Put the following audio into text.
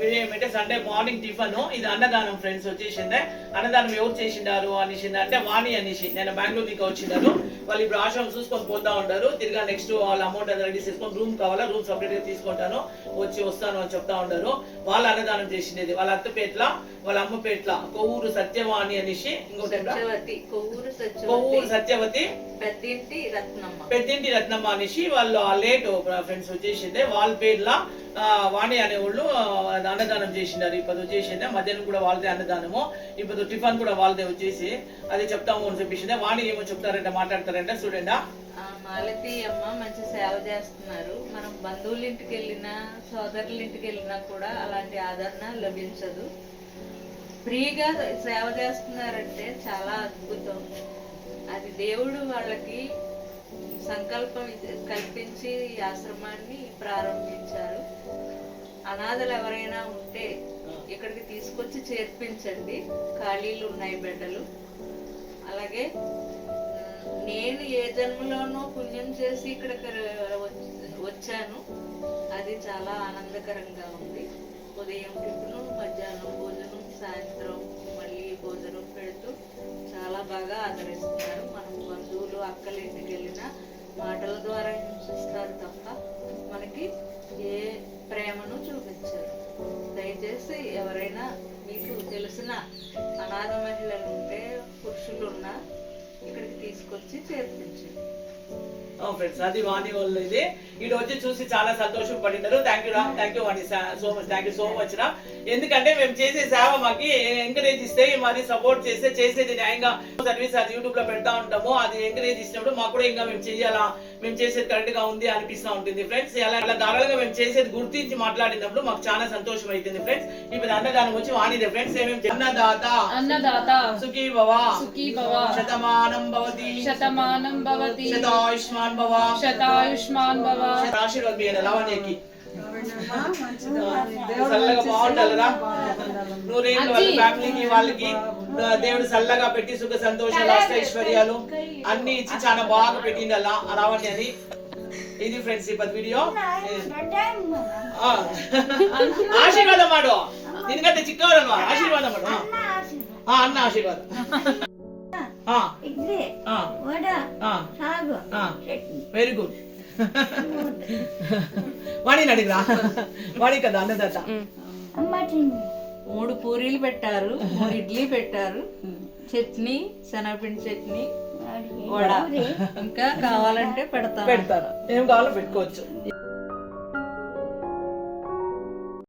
Video ఏమంటే Sunday morning tiffin ఇది అన్నదానం ఫ్రెండ్స్ వచ్చేసిందే. అన్నదానం ఎవరు చేసిండారు అనేసింది అంటే వాణి అనేసి నేను బెంగళూరు దిక్కు వచ్చిండారు. వాళ్ళు ఇప్పుడు ఆశ్రమం చూసుకొని పోతా ఉంటారు తిరిగా నెక్స్ట్ వాళ్ళ అమౌంట్ అది రెడీ చేసుకొని రూమ్ కావాలా రూమ్ సపరేట్గా తీసుకుంటాను. వచ్చి వస్తాను అని చెప్తా ఉంటారు వాళ్ళు అన్నదానం చేసిండేది. వాళ్ళ అత్తపేట్ల వాళ్ళ అమ్మపేట్ల కొవ్వూరు సత్యవాణి అనేసి ఇంకోటి కొవ్వూరు సత్యవతి. పెద్దింటి రత్నమ్మ. పెద్దింటి రత్నమ్మ అనేసి వాళ్ళు ఆ లేట్ ఫ్రెండ్స్ వచ్చేసిందే. వాళ్ళ పేర్ల వాణి అనేవాళ్ళు అన్నదానం చేసినారు ఇప్పుడు వచ్చేసిందే మధ్యాహ్నం కూడా వాళ్ళదే అన్నదానము. ఇప్పుడు టిఫిన్ కూడా వాళ్ళదే వచ్చేసి అది చెప్తాము అని చెప్పేసిందే. వాణి ఏమో చెప్తారంటే మాట్లాడతారంటే చూడండి. మాలతి అమ్మ మంచి సేవ చేస్తున్నారు. మనం బంధువుల ఇంటికి వెళ్ళినా సోదరుల ఇంటికి వెళ్ళినా కూడా అలాంటి ఆదరణ లభించదు. ఫ్రీగా సేవ చేస్తున్నారంటే చాలా అద్భుతం. అది దేవుడు వాళ్ళకి సంకల్పం కల్పించి ఈ ఆశ్రమాన్ని ప్రారంభించారు. అనాథలు ఎవరైనా ఉంటే ఇక్కడికి తీసుకొచ్చి చేర్పించండి. ఖాళీలు ఉన్నాయి బిడ్డలు. అలాగే నేను ఏ జన్మలోనూ పుణ్యం చేసి ఇక్కడికి వచ్చాను. అది చాలా ఆనందకరంగా ఉంది. ఉదయం టిఫిను మధ్యాహ్నం భోజనం సాయంత్రం మళ్ళీ భోజనం పెడుతూ చాలా బాగా ఆదరిస్తున్నారు. మనం బంధువులు అక్కల ఇంటికి ప్రేమను చూపించారు. దయచేసి ఎవరైనా మీకు తెలిసిన అనాథ మహిళలు ఉంటే పురుషులు ఉన్నా ఇక్కడికి తీసుకొచ్చి చేర్పించండి. ఫ్రెండ్స్ అది వాణి వాళ్ళు ఇది. ఇటు వచ్చి చూసి చాలా సంతోషం పడినారు thank you Ram thank you Vani so much thank you so much రా. ఎందుకంటే మేము చేసే సేవ మాకి ఎంకరేజ్ ఇస్తే మరి సపోర్ట్ చేస్తే చేసేది న్యాయంగా సర్వీస్ అది యూట్యూబ్లో పెడతా ఉంటాము. అది ఎంకరేజ్ ఇచ్చినప్పుడు మాకు కూడా ఇంకా మేము చేయాలా? మేము చేసేది కరెక్ట్గా ఉంది అనిపిస్తూ ఉంటుంది ఫ్రెండ్స్ అలా ధారాళంగా మేము చేసేది గుర్తించి మాట్లాడినప్పుడు మాకు చాలా సంతోషం అవుతుంది ఫ్రెండ్స్ ఇప్పుడు అన్నదానం వచ్చి వాణిదే ఫ్రెండ్స్ ఏమేమి అన్నదాత. అన్నదాత. సుఖీ భవ. సుఖీ భవ. శతమానం భవతి. శతమానం భవతి. శతాయుష్మాన్ భవ. శతాయుష్మాన్ భవ. వాళ్ళకి దేవుడు చల్లగా పెట్టి సుఖ సంతోషాలు ఐశ్వర్యాలు అన్ని ఇచ్చి చాలా బాగా పెట్టింది అలా. రావండి అది. ఇది ఫ్రెండ్స్ ఇప్పటి వీడియో. ఆశీర్వాదం మాడు దీనికంటే చిక్కవరం ఆశీర్వాదం మాడు అన్న ఆశీర్వాదం. Very good. వాణిని అడిగిరా వాణి కదా తిండి మూడు పూరీలు పెట్టారు మూడు ఇడ్లీ పెట్టారు చట్నీ శనగపిండి చట్నీ వడ. ఇంకా కావాలంటే పెడతాను. పెడతారు ఏం కావాలో పెట్టుకోవచ్చు.